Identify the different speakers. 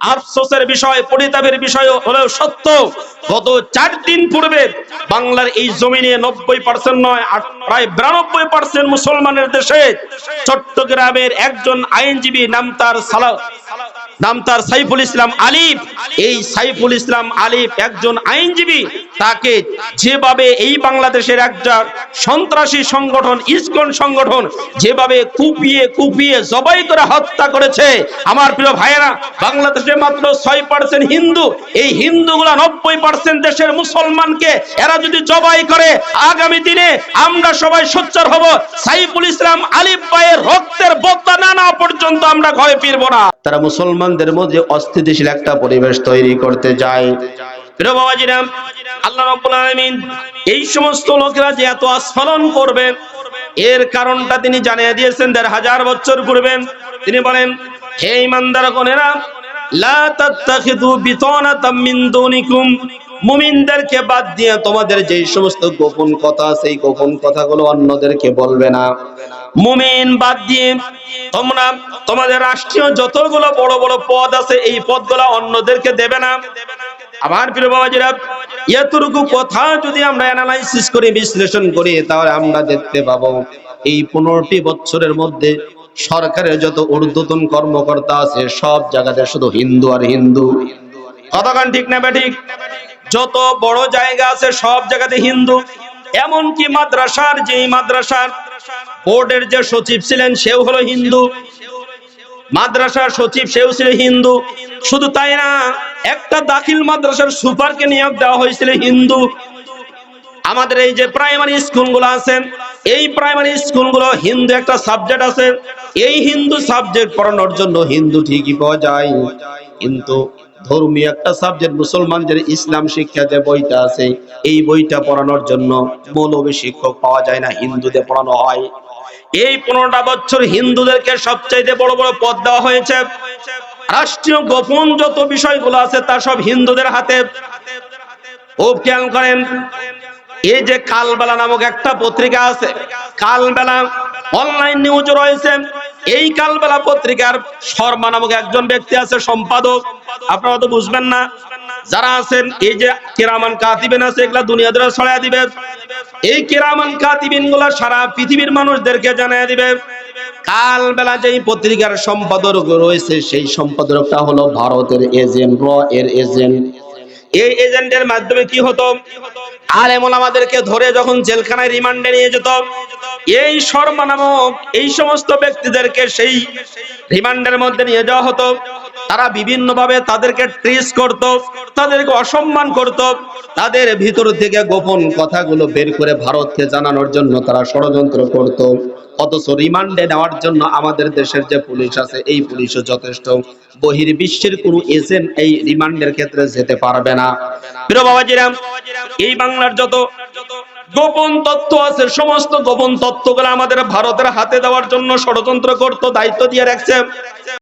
Speaker 1: আফসোসের বিষয়, পরিতাপের বিষয় হলেও সত্য, গত চার দিন পূর্বে বাংলার এই জমিনে নব্বই পার্সেন্ট নয় প্রায় বিরানব্বই পার্সেন্ট মুসলমানের দেশে চট্টগ্রামের একজন আইনজীবী নাম তার সালা, নাম তার সাইফুল ইসলাম আলিফ। এই সাইফুল ইসলাম আলিফ একজন আইনজীবী তাকে যেভাবে এই বাংলাদেশের একটা সন্ত্রাসী সংগঠন, ইসকন সংগঠন যেভাবে কুপিয়ে কুপিয়ে জবাই করে হত্যা করেছে, আমার প্রিয় ভাইয়েরা, বাংলাদেশে মাত্র ছয় পার্সেন্ট হিন্দু, এই হিন্দুগুলা নব্বই পার্সেন্ট দেশের মুসলমানকে এরা যদি জবাই করে, আগামী দিনে আমরা সবাই সোচ্চার হব, সাইফুল ইসলাম আলিফ ভাইয়ের রক্তের বদলা না না পর্যন্ত আমরা ঘরে ফিরবো না। তারা মুসলমানদের মধ্যে অস্থিতিশীল একটা পরিবেশ তৈরি করতে যায় প্রিয় এই সমস্ত লোকেরা যে এত আস্ফালন করবে, এর কারণটা তিনি জানিয়ে দিয়েছেন দেড় হাজার বছর পূর্বে। তিনি বলেন, হে ইমানদার গণেরা লা মিন মুমিনদেরকে বাদ দিয়ে তোমাদের যেই সমস্ত গোপন কথা, সেই গোপন কথাগুলো অন্যদেরকে বলবে না। মুমিন বাদ দিয়ে তোমরা তোমাদের রাষ্ট্রীয় যতগুলো বড় বড় পদ আছে, এই পদগুলো অন্যদেরকে দেবে না। আমার প্রিয় বাবাজিরা, এতটুকু কথা যদি আমরা অ্যানালাইসিস করি, বিশ্লেষণ করি, তাহলে আমরা দেখতে পাবো এই পনেরোটি বছরের মধ্যে সরকারের যত ঊর্ধ্বতন কর্মকর্তা আছে, সব জায়গাতে শুধু হিন্দু আর হিন্দু। কতক্ষণ ঠিক না ঠিক? যত বড় জায়গা আছে, সব জায়গাতে হিন্দু। এমনকি মাদ্রাসার, যেই মাদ্রাসার বোর্ডের যে সচিব ছিলেন, সেও হলো হিন্দু। মাদ্রাসার সচিব সেও ছিল হিন্দু। শুধু তাই না, একটা দাখিল মাদ্রাসার সুপারকে নিয়োগ দেওয়া হয়েছিল হিন্দু। আমাদের এই যে প্রাইমারি স্কুলগুলো আছে, এই প্রাইমারি স্কুলগুলো হিন্দু একটা সাবজেক্ট আছে। এই হিন্দু সাবজেক্ট পড়ানোর জন্য হিন্দু ঠিকই পাওয়া যায়। কিন্তু ধর্মীয় একটা সাবজেক্ট মুসলমানদের ইসলাম শিক্ষা যে বইটা আছে, এই বইটা পড়ানোর জন্য মৌলবী শিক্ষক পাওয়া যায় না। হিন্দুদের পড়ানো হয়। এই পনেরোটা বছর হিন্দুদেরকে সবচাইতে বড় বড় পদ দেওয়া হয়েছে। রাষ্ট্রীয় গোপন যত বিষয়গুলো আছে, তা সব হিন্দুদের হাতে। খেয়াল করেন, এই যে কালবেলা নামক একটা পত্রিকা আছে, কালবেলা অনলাইন নিউজ রয়েছে। এই কালবেলা পত্রিকার শর্মা নামক একজন ব্যক্তি আছে, সম্পাদক। আপনারা তো বুঝবেন না যারা আছেন, এই যে কেরামান কাতিবেন আছে, এগুলা দুনিয়া ধরে ছড়াই দিবে। এই কেরামান কাতিবিনগুলা সারা পৃথিবীর মানুষদেরকে জানিয়ে দিবে। কাল বেলা যেই পত্রিকার সম্পাদক রয়েছে, সেই সম্পাদকটা হলো ভারতের এজেন্ট, র এর এজেন্ট। এই এজেন্টের মাধ্যমে কি হতো? আলেমুল আমাদেরকে ধরে যখন জেলখানায় রিমান্ডে নিয়ে যেত, এই শর্মা নামক এই সমস্ত ব্যক্তিদেরকে সেই রিমান্ডের মধ্যে নিয়ে যাওয়া হতো। তারা বিভিন্ন ভাবে তাদেরকে ট্রিস করত, তাদেরকে অসম্মান করত। তাদের ভিতর থেকে গোপন কথাগুলো বের করে ভারতকে জানানোর জন্য তারা ষড়যন্ত্র করত। অথচ রিমান্ডে নেওয়ার জন্য আমাদের দেশের যে পুলিশ আছে, এই পুলিশও যথেষ্ট। বহির বিশ্বের কোনো এজেন্ট এই রিমান্ডের ক্ষেত্রে যেতে পারবে না। প্রিয় বাবাজিরাম এই বাংলার যত গোপন তত্ত্ব আছে, সমস্ত গোপন তথ্যগুলো আমাদের ভারতের হাতে দেওয়ার জন্য ষড়যন্ত্র করত, দায়িত্ব দিয়ে রাখছে।